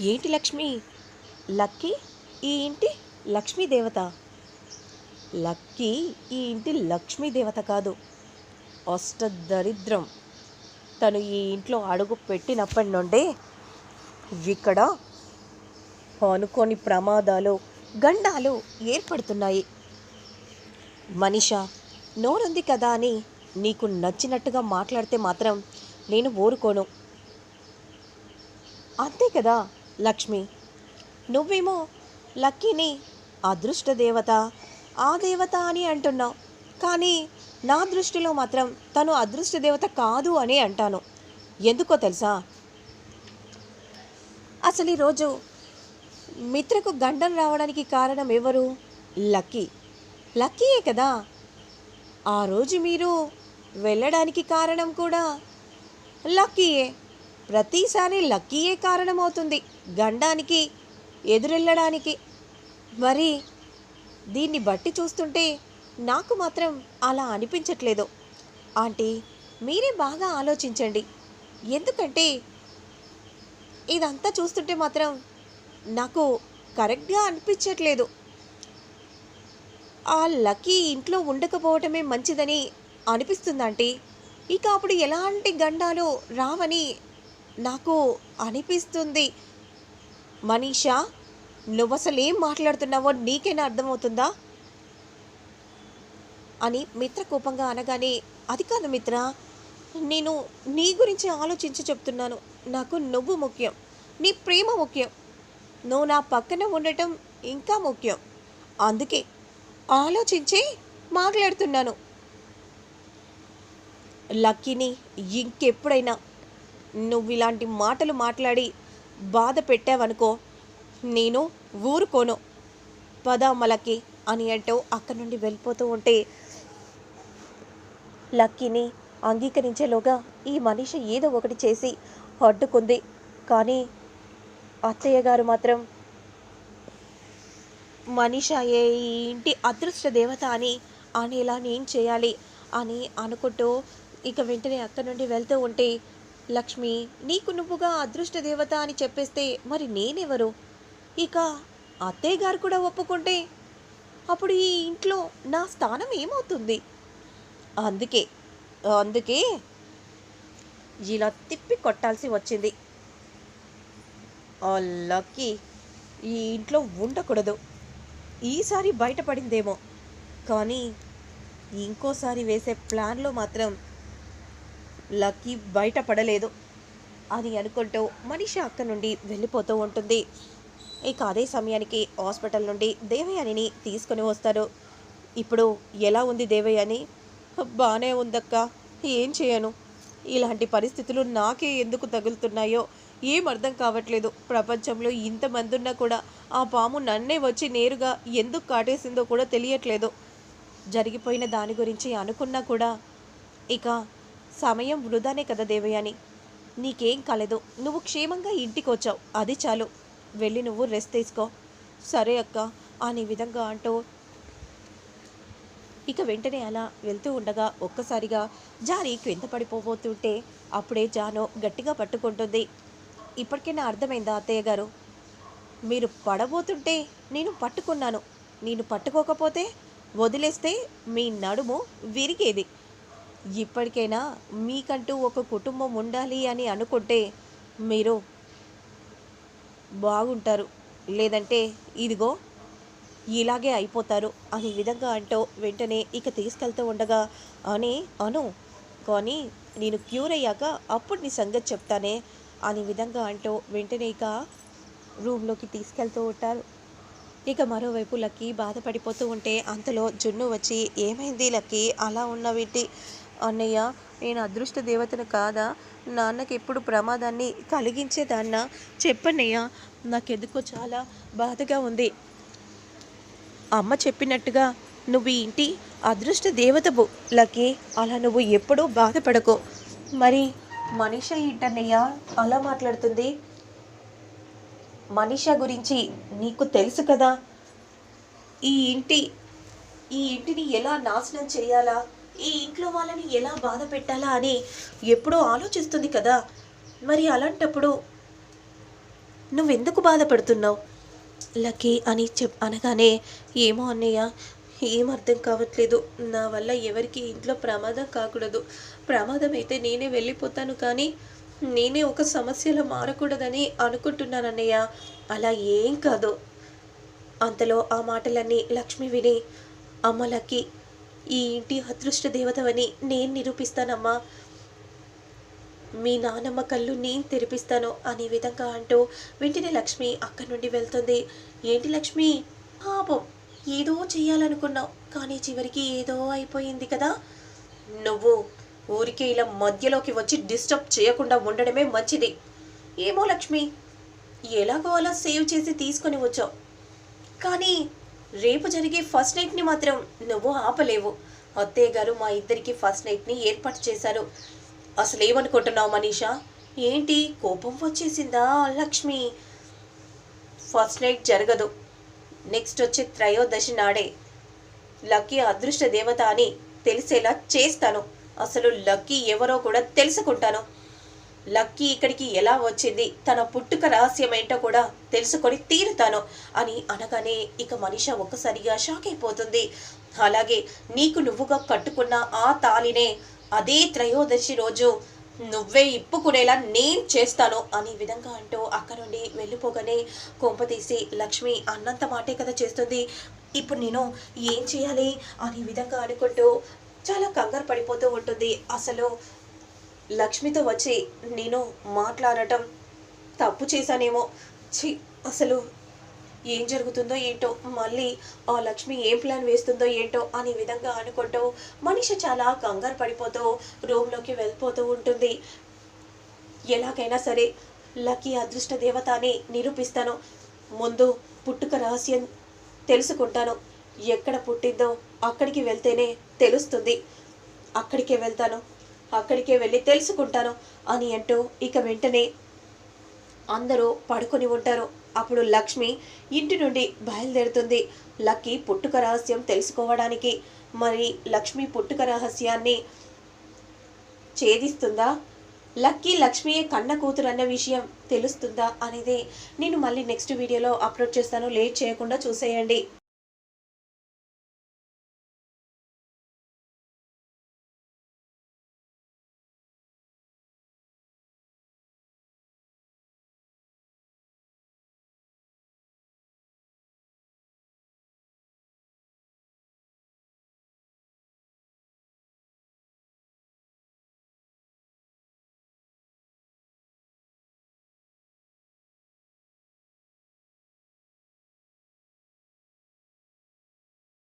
ఏంటి లక్ష్మి? లక్కీ ఈ ఇంటి లక్ష్మీదేవత లక్కీ ఈ ఇంటి లక్ష్మీదేవత కాదు. అష్టదరిద్రం తను ఈ ఇంట్లో అడుగు పెట్టినప్పటి నుండే ఇక్కడ అనుకోని ప్రమాదాలు గండాలు ఏర్పడుతున్నాయి. మనిష నోరుంది కదా అని నీకు నచ్చినట్టుగా మాట్లాడితే మాత్రం నేను ఊరుకోను. అంతే కదా? లక్ష్మి. నువ్వేమో లక్కీని అదృష్ట దేవత ఆ దేవత అని అంటున్నావు. కానీ నా దృష్టిలో మాత్రం తను అదృష్ట దేవత కాదు అని అంటాను. ఎందుకో తెలుసా? అసలు ఈరోజు మిత్రకు గండం రావడానికి కారణం ఎవరు? లక్కీ. లక్కీయే కదా. ఆ రోజు మీరు వెళ్ళడానికి కారణం కూడా లక్కీయే. ప్రతిసారి లక్కీయే కారణమవుతుంది? గండానికి ఎదురెళ్ళడానికి. మరి దీన్ని బట్టి చూస్తుంటే నాకు మాత్రం అలా అనిపించట్లేదు. ఆంటీ మీరే బాగా ఆలోచించండి. ఎందుకంటే ఇదంతా చూస్తుంటే మాత్రం నాకు కరెక్ట్గా అనిపించట్లేదు. ఆ లక్కీ ఇంట్లో ఉండకపోవటమే మంచిదని అనిపిస్తుందంటే ఇక అప్పుడు ఎలాంటి గండాలు రావని నాకు అనిపిస్తుంది. మనీషా నువ్వు అసలు ఏం మాట్లాడుతున్నావో నీకైనా అర్థమవుతుందా? అని మిత్ర కోపంగా అనగానే అది కాదు మిత్ర నేను నీ గురించి ఆలోచించి చెప్తున్నాను. నాకు నువ్వు ముఖ్యం నీ ప్రేమ ముఖ్యం. నువ్వు నా పక్కన ఉండటం ఇంకా ముఖ్యం. అందుకే ఆలోచించి మాట్లాడుతున్నాను. లక్కీని ఇంకెప్పుడైనా నువ్వు ఇలాంటి మాటలు మాట్లాడి బాధ పెట్టావనుకో నేను ఊరుకోను. పద మలకి అని అంటూ అక్కడి నుండి వెళ్ళిపోతూ ఉంటే లక్కీని అంగీకరించేలోగా ఈ మనిషి ఏదో ఒకటి చేసి అడ్డుకుంది. కానీ అత్తయ్య గారు మాత్రం మనీష ఏ ఈ ఇంటి అదృష్ట దేవత అని అనేలా నేను చేయాలి అని అనుకుంటూ ఇక వెంటనే అక్కడి నుండి వెళ్తూ ఉంటే లక్ష్మి నీకు నువ్వుగా అదృష్ట దేవత అని చెప్పేస్తే మరి నేనెవరు? ఇక అత్తయ్య గారు కూడా ఒప్పుకుంటే అప్పుడు ఈ ఇంట్లో నా స్థానం ఏమవుతుంది? అందుకే అందుకే ఇలా తిప్పి కొట్టాల్సి వచ్చింది. ఆ లక్కీ ఈ ఇంట్లో ఉండకూడదు. ఈసారి బయటపడిందేమో. కానీ ఇంకోసారి వేసే ప్లాన్లో మాత్రం లక్కీ బయటపడలేదు. అని అనుకుంటూ మనిషి అక్క నుండి వెళ్ళిపోతూ ఉంటుంది. ఇక అదే సమయానికి హాస్పిటల్ నుండి దేవయానిని తీసుకొని వస్తారు. ఇప్పుడు ఎలా ఉంది దేవయాని? బాగానే ఉందక్క. ఏం చేయను? ఇలాంటి పరిస్థితులు నాకే ఎందుకు తగులుతున్నాయో ఏం అర్థం కావట్లేదు. ప్రపంచంలో ఇంతమంది ఉన్నా కూడా ఆ పాము నన్నే వచ్చి నేరుగా ఎందుకు కాటేసిందో కూడా తెలియట్లేదు. జరిగిపోయిన దాని గురించి అనుకున్నా కూడా ఇక సమయం వృధానే కదా దేవయ్య అని నీకేం కాలేదు. నువ్వు క్షేమంగా ఇంటికి వచ్చావు అది చాలు. వెళ్ళి నువ్వు రెస్ట్ తీసుకో. సరే అక్క. అనే విధంగా అంటూ ఇక వెంటనే అలా వెళ్తూ ఉండగా ఒక్కసారిగా జారి క్రింద పడిపోబోతుంటే అప్పుడే జాను గట్టిగా పట్టుకుంటుంది. ఇప్పటికైనా అర్థమైందా అత్తయ్య గారు? మీరు పడబోతుంటే నేను పట్టుకున్నాను. నేను పట్టుకోకపోతే వదిలేస్తే మీ నడుము విరిగేది. ఇప్పటికైనా మీకంటూ ఒక కుటుంబం ఉండాలి అని అనుకుంటే మీరు బాగుంటారు. లేదంటే ఇదిగో ఇలాగే అయిపోతారు అనే విధంగా అంటూ వెంటనే ఇక తీసుకెళ్తూ ఉండగా అని అను కానీ నేను క్యూర్ అయ్యాక అప్పుడు నీ సంగతి చెప్తానే అనే విధంగా అంటూ వెంటనే ఇక రూమ్లోకి తీసుకెళ్తూ ఉంటారు. ఇక మరోవైపు లక్కీ బాధపడిపోతూ ఉంటే అంతలో జున్ను వచ్చి ఏమైంది లక్కీ? అలా ఉన్నవిటి? అన్నయ్య నేను అదృష్ట దేవతను కాదా? నాన్నకి ఎప్పుడు ప్రమాదాన్ని కలిగించేదాన్న? చెప్పన్నయ్య నాకెందుకో చాలా బాధగా ఉంది. అమ్మ చెప్పినట్టుగా నువ్వు ఇంటి అదృష్ట దేవతవు. అలా నువ్వు ఎప్పుడూ బాధపడకు. మరి మనిష ఏంటన్నయ్య అలా మాట్లాడుతుంది? మనిష గురించి నీకు తెలుసు కదా? ఈ ఇంటి ఈ ఇంటిని ఎలా నాశనం చేయాలా? ఈ ఇంట్లో వాళ్ళని ఎలా బాధ పెట్టాలా అని ఎప్పుడూ ఆలోచిస్తుంది కదా. మరి అలాంటప్పుడు నువ్వెందుకు బాధపడుతున్నావు? లక్కీ అని చెప్ అనగానే ఏమో అన్నయ్య ఏం అర్థం కావట్లేదు. నా వల్ల ఎవరికి ఇంట్లో ప్రమాదం కాకూడదు. ప్రమాదం అయితే నేనే వెళ్ళిపోతాను కానీ నేనే ఒక సమస్యలో మారకూడదని అనుకుంటున్నాను అన్నయ్య. అలా ఏం కాదు. అంతలో ఆ మాటలన్నీ లక్ష్మి విని అమ్మలకి ఈ ఇంటి అదృష్ట దేవతవని నేను నిరూపిస్తానమ్మా. మీ నానమ్మ కళ్ళు నేను తెరిపిస్తాను అనే విధంగా అంటూ వెంటనే లక్ష్మి అక్కడి నుండి వెళ్తుంది. ఏంటి లక్ష్మి? పాపం ఏదో చేయాలనుకున్నావు కానీ చివరికి ఏదో అయిపోయింది కదా. నువ్వు ఊరికే ఇలా మధ్యలోకి వచ్చి డిస్టర్బ్ చేయకుండా ఉండడమే మంచిది. ఏమో లక్ష్మి ఎలాగో అలా సేవ్ చేసి తీసుకొని వచ్చావు. కానీ రేపు జరిగే ఫస్ట్ నైట్ని మాత్రం నువ్వు ఆపలేవు. అత్తయ్య గారు మా ఇద్దరికి ఫస్ట్ నైట్ని ఏర్పాటు చేశారు. అసలు ఏమనుకుంటున్నావు మనీషా? ఏంటి? కోపం వచ్చేసిందా లక్ష్మి? ఫస్ట్ నైట్ జరగదు. నెక్స్ట్ వచ్చే త్రయోదశి నాడే. లక్కీ అదృష్ట దేవత అని తెలిసేలా చేస్తాను. అసలు లక్కీ ఎవరో కూడా తెలుసుకుంటాను. లక్కీ ఇక్కడికి ఎలా వచ్చింది? తన పుట్టుక రహస్యం ఏంటో కూడా తెలుసుకొని తీరుతాను అని అనగానే ఇక మనిష ఒక్కసారిగా షాక్ అయిపోతుంది. అలాగే నీకు నువ్వుగా కట్టుకున్న ఆ తాలినే అదే త్రయోదశి రోజు నువ్వే ఇప్పుకునేలా నేను చేస్తాను అనే విధంగా అంటూ అక్కడ నుండి వెళ్ళిపోగానే కొంప తీసి లక్ష్మి అన్నంత మాటే కదా చేస్తుంది. ఇప్పుడు నేను ఏం చేయాలి? అనే విధంగా అనుకుంటూ చాలా కంగారు పడిపోతూ ఉంటుంది. అసలు లక్ష్మితో వచ్చి నేను మాట్లాడటం తప్పు చేశానేమో. ఛీ అసలు ఏం జరుగుతుందో ఏంటో మళ్ళీ ఆ లక్ష్మి ఏం ప్లాన్ వేస్తుందో ఏంటో అనే విధంగా అనుకుంటూ మనిషి చాలా కంగారు పడిపోతూ రూమ్లోకి వెళ్ళిపోతూ ఉంటుంది. ఎలాగైనా సరే లక్కీ అదృష్ట దేవత అని నిరూపిస్తాను. ముందు పుట్టుక రహస్యం తెలుసుకుంటాను. ఎక్కడ పుట్టిందో అక్కడికి వెళ్తేనే తెలుస్తుంది. అక్కడికే వెళ్తాను. అక్కడికే వెళ్ళి తెలుసుకుంటాను అని అంటూ ఇక వెంటనే అందరూ పడుకొని ఉంటారు. అప్పుడు లక్ష్మి ఇంటి నుండి బయలుదేరుతుంది. లక్కీ పుట్టుక రహస్యం తెలుసుకోవడానికి. మరి లక్ష్మి పుట్టుక రహస్యాన్ని ఛేదిస్తుందా? లక్కీ లక్ష్మియే కన్న కూతురు అన్న విషయం తెలుస్తుందా అనేది నేను మళ్ళీ నెక్స్ట్ వీడియోలో అప్లోడ్ చేస్తాను. లేట్ చేయకుండా చూసేయండి.